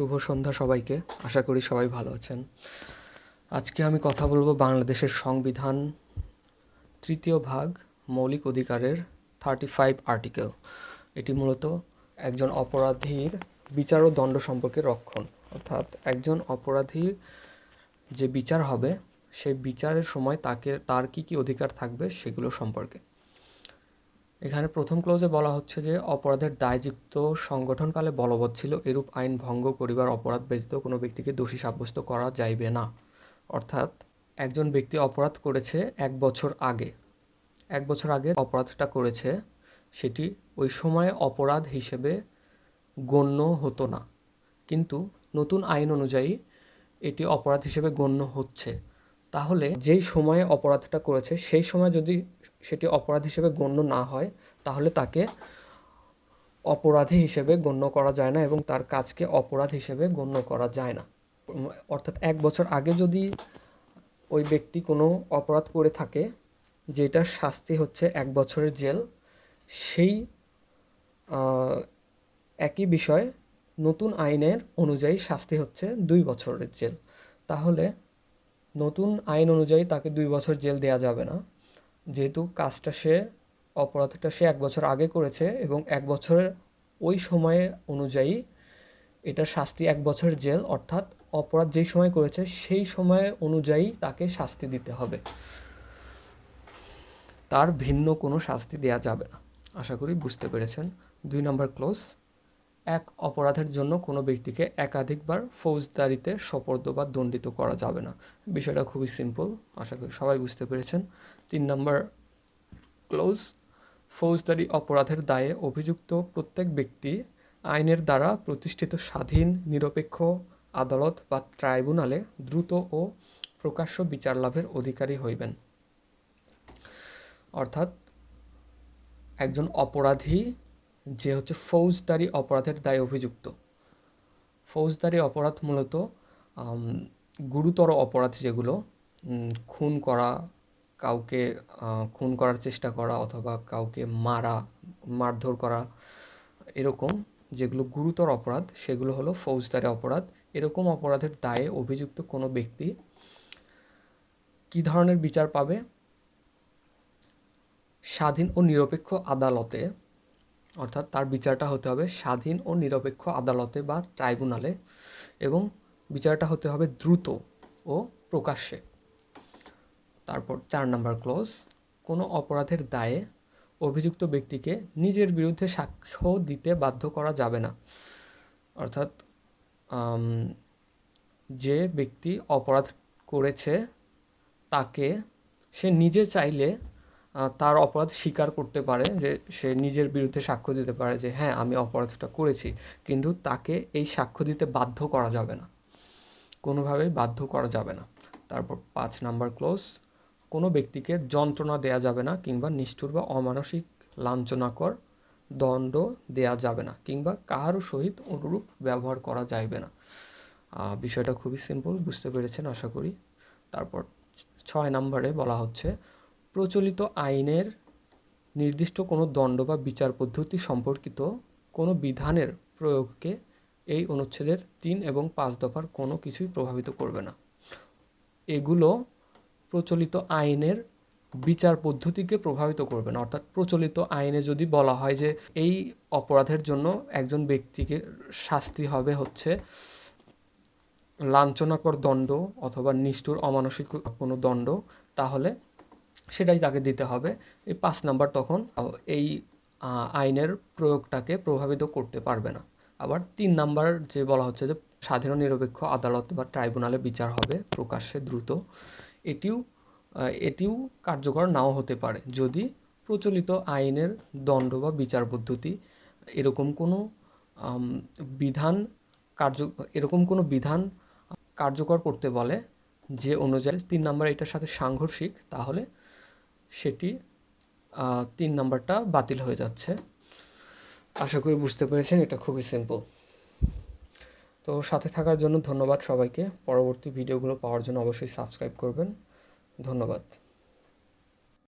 শুভ সন্ধ্যা সবাইকে। আশা করি সবাই ভালো আছেন। আজকে আমি কথা বলব বাংলাদেশের সংবিধান তৃতীয় ভাগ, মৌলিক অধিকারের থার্টি ফাইভ আর্টিকেল এটি মূলত একজন অপরাধীর বিচার ও দণ্ড সম্পর্কে রক্ষণ। অর্থাৎ একজন অপরাধীর যে বিচার হবে সেই বিচারের সময় তাকে, তার কী কী অধিকার থাকবে সেগুলো সম্পর্কে। এখানে প্রথম ক্লোজে বলা হচ্ছে যে, অপরাধের দায়যুক্ত সংগঠনকালে বলবৎ ছিল এরূপ আইন ভঙ্গ করিবার অপরাধ ব্যতীত কোনো ব্যক্তিকে দোষী সাব্যস্ত করা যাইবে না। অর্থাৎ, একজন ব্যক্তি অপরাধ করেছে এক বছর আগে। এক বছর আগে অপরাধটা করেছে, সেটি ওই সময়ে অপরাধ হিসেবে গণ্য হতো না। কিন্তু নতুন আইন অনুযায়ী এটি অপরাধ হিসেবে গণ্য হচ্ছে। তাহলে যেই সময়ে অপরাধটা করেছে, সেই সময় যদি সেটি অপরাধ হিসেবে গণ্য না হয়, তাহলে তাকে অপরাধী হিসেবে গণ্য করা যায় না এবং তার কাজকে অপরাধ হিসেবে গণ্য করা যায় না। অর্থাৎ এক বছর আগে যদি ওই ব্যক্তি কোনো অপরাধ করে থাকে, যেটার শাস্তি হচ্ছে এক বছরের জেল, সেই একই বিষয় নতুন আইনের অনুযায়ী শাস্তি হচ্ছে দুই বছরের জেল। তাহলে নতুন আইন অনুযায়ী তাকে দুই বছর জেল দেওয়া যাবে না। যেহেতু কাজটা সে, অপরাধটা সে এক বছর আগে করেছে এবং এক বছরের ওই সময়ে অনুযায়ী এটার শাস্তি এক বছর জেল, অর্থাৎ অপরাধ যেই সময় করেছে সেই সময় অনুযায়ী তাকে শাস্তি দিতে হবে। তার ভিন্ন কোনো শাস্তি দেওয়া যাবে না। আশা করি বুঝতে পেরেছেন। দুই নম্বর ক্লোজ। এক অপরাধের জন্য কোনো ব্যক্তিকে একাধিকবার ফৌজদারিতে সোপর্দ বা দণ্ডিত করা যাবে না। বিষয়টা খুবই সিম্পল আশা করি সবাই বুঝতে পেরেছেন। তিন নম্বর ক্লোজ ফৌজদারি অপরাধের দায়ে অভিযুক্ত প্রত্যেক ব্যক্তি আইনের দ্বারা প্রতিষ্ঠিত স্বাধীন, নিরপেক্ষ আদালত বা ট্রাইব্যুনালে দ্রুত ও প্রকাশ্য বিচার লাভের অধিকারী হইবেন। অর্থাৎ একজন অপরাধী যে হচ্ছে ফৌজদারি অপরাধের দায়ে অভিযুক্ত। ফৌজদারি অপরাধ মূলত গুরুতর অপরাধ যেগুলো খুন করা, কাউকে খুন করার চেষ্টা করা অথবা কাউকে মারা, মারধর করা, এরকম যেগুলো গুরুতর অপরাধ, সেগুলো হলো ফৌজদারি অপরাধ। এরকম অপরাধের দায়ে অভিযুক্ত কোনো ব্যক্তি কী ধরনের বিচার পাবে? স্বাধীন ও নিরপেক্ষ আদালতে অর্থাৎ তার বিচারটা হতে হবে স্বাধীন ও নিরপেক্ষ আদালতে বা ট্রাইব্যুনালে এবং বিচারটা হতে হবে দ্রুত ও প্রকাশ্যে। তারপর চার নম্বর ক্লোজ, কোনো অপরাধের দায়ে অভিযুক্ত ব্যক্তিকে নিজের বিরুদ্ধে সাক্ষ্য দিতে বাধ্য করা যাবে না। অর্থাৎ যে ব্যক্তি অপরাধ করেছে তাকে সে নিজে চাইলে তার অপরাধ স্বীকার করতে পারে যে সে নিজের বিরুদ্ধে সাক্ষ্য দিতে পারে যে হ্যাঁ আমি অপরাধটা করেছি, কিন্তু তাকে এই সাক্ষ্য দিতে বাধ্য করা যাবে না। কোনোভাবেই বাধ্য করা যাবে না। তারপর পাঁচ নাম্বার ক্লোজ, কোনো ব্যক্তিকে যন্ত্রণা দেয়া যাবে না কিংবা নিষ্ঠুর বা অমানসিক লাঞ্ছনাকর দণ্ড দেয়া যাবে না কিংবা কাহারও সহিত অনুরূপ ব্যবহার করা যাইবে না। বিষয়টা খুবই সিম্পল, বুঝতে পেরেছেন, আশা করি। তারপর ছয় নম্বরে বলা হচ্ছে প্রচলিত আইনের নির্দিষ্ট কোনো দণ্ড বা বিচার পদ্ধতি সম্পর্কিত কোনো বিধানের প্রয়োগকে এই অনুচ্ছেদের তিন এবং পাঁচ দফার কোনো কিছুই প্রভাবিত করবে না। এগুলো প্রচলিত আইনের বিচার পদ্ধতিকে প্রভাবিত করবে না। অর্থাৎ প্রচলিত আইনে যদি বলা হয় যে এই অপরাধের জন্য একজন ব্যক্তিকে শাস্তি হবে হচ্ছে লাঞ্ছনাকর দণ্ড অথবা নিষ্ঠুর অমানসিক কোনো দণ্ড, তাহলে সেটাই তাকে দিতে হবে। এই পাঁচ নাম্বার তখন এই আইনের প্রয়োগটাকে প্রভাবিত করতে পারবে না। আবার তিন নাম্বার যে বলা হচ্ছে যে স্বাধীন নিরপেক্ষ আদালত বা ট্রাইব্যুনালে বিচার হবে প্রকাশ্যে দ্রুত, এটিও এটিও কার্যকর নাও হতে পারে। যদি প্রচলিত আইনের দণ্ড বা বিচার পদ্ধতি এরকম কোনো বিধান কার্য, এরকম কোনো বিধান কার্যকর করতে বলে যে অনুযায়ী তিন নাম্বার এটার সাথে সাংঘর্ষিক, তাহলে সেটি তিন নাম্বারটা বাতিল হয়ে যাচ্ছে। আশা করি বুঝতে পেরেছেন, এটা খুবই সিম্পল তো সাথে থাকার জন্য ধন্যবাদ সবাইকে। পরবর্তী ভিডিওগুলো পাওয়ার জন্য অবশ্যই সাবস্ক্রাইব করবেন। ধন্যবাদ।